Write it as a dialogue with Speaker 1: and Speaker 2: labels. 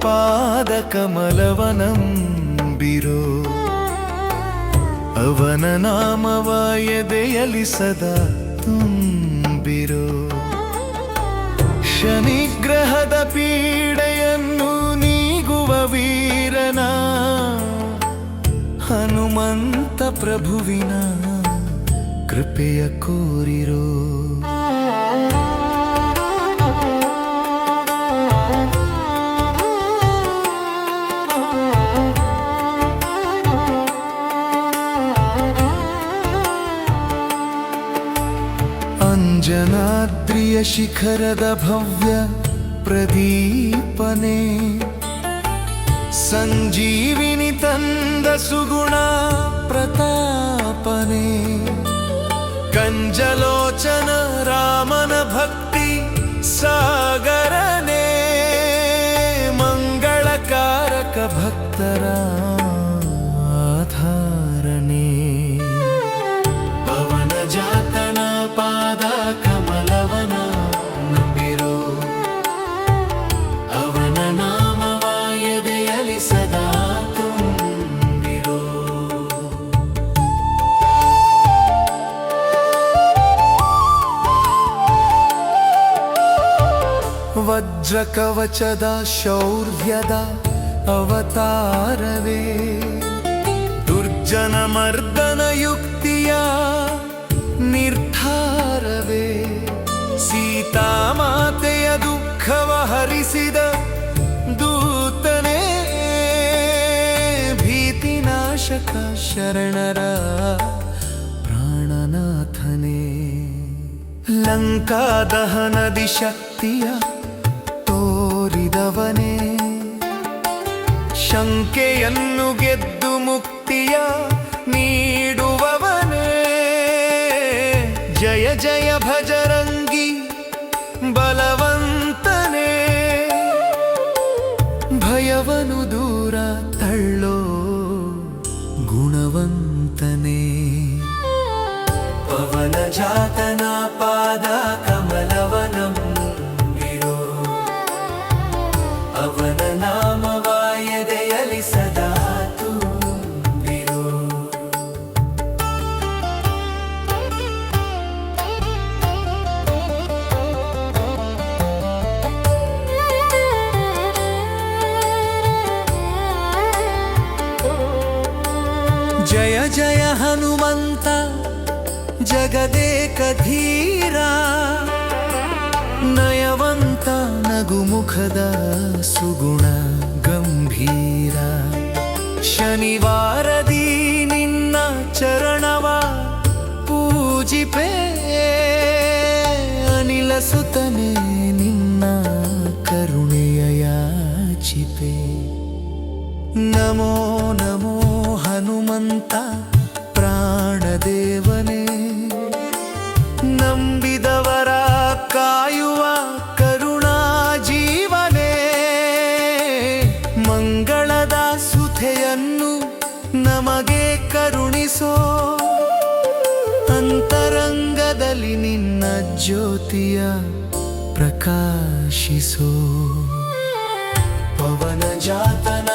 Speaker 1: ಪಾದ ಕಮಲವನಂಬಿರೋ ಅವನ ನಾಮವ ಎದೆಯಲಿ ಸದಾ ತುಂಬಿರೋ. ಶನಿಗ್ರಹದ ಪೀಡೆಯನ್ನು ನೀಗುವ ವೀರನ ಹನುಮಂತ ಪ್ರಭುವಿನ ಕೃಪೆಯ ಕೋರಿರೋ. अञ्जनाद्रियशिखरदभव्य प्रदीपने सञ्जीविनि तन्दसुगुणा प्रतापने कञ्जलोचना ವಜ್ರ ಕವಚದ ಶೌರ್ಯದ ಅವತಾರವೇ. ದುರ್ಜನ ಮರ್ದನ ಯುಕ್ತಿಯ ನಿರ್ಧಾರವೇ. ಸೀತಾಮಾತೆಯ ದುಃಖವ ಹರಿಸಿದ ದೂತನೇ. ಭೀತಿನಾಶಕ ಶರಣರ ಪ್ರಾಣನಾಥನೇ. ಲಂಕಾ ದಹನದಿ ಶಕ್ತಿಯ ಶಂಕೆಯನ್ನು ಗೆದ್ದು ಮುಕ್ತಿಯ ನೀಡುವವನೇ. ಜಯ ಜಯ ಭಜರಂಗಿ ಬಲವಂತನೇ. ಭಯವನು ದೂರ ತಳ್ಳೋ ಗುಣವಂತನೇ. ಪವನ ಜಾತನ ಪಾದ ಜಯ ಜಯ ಹನುಮಂತ ಜಗದೇಕ ಧೀರ ನಯವಂತ ನಗುಮುಖದ ಸುಗುಣ ಗಂಭೀರ ಶನಿವಾರದಿ ನಿನ್ನ ಚರಣವ ಪೂಜಿಪೆ ಅನಿಲ ಸುತನೆ ನಿನ್ನ ಕರುಣೆಯ ಯಾಚಿಪೆ ನಮೋ ನಮೋ ಜ್ಯೋತಿಯ ಪ್ರಕಾಶಿಸೋ. ಪವನ ಜಾತನ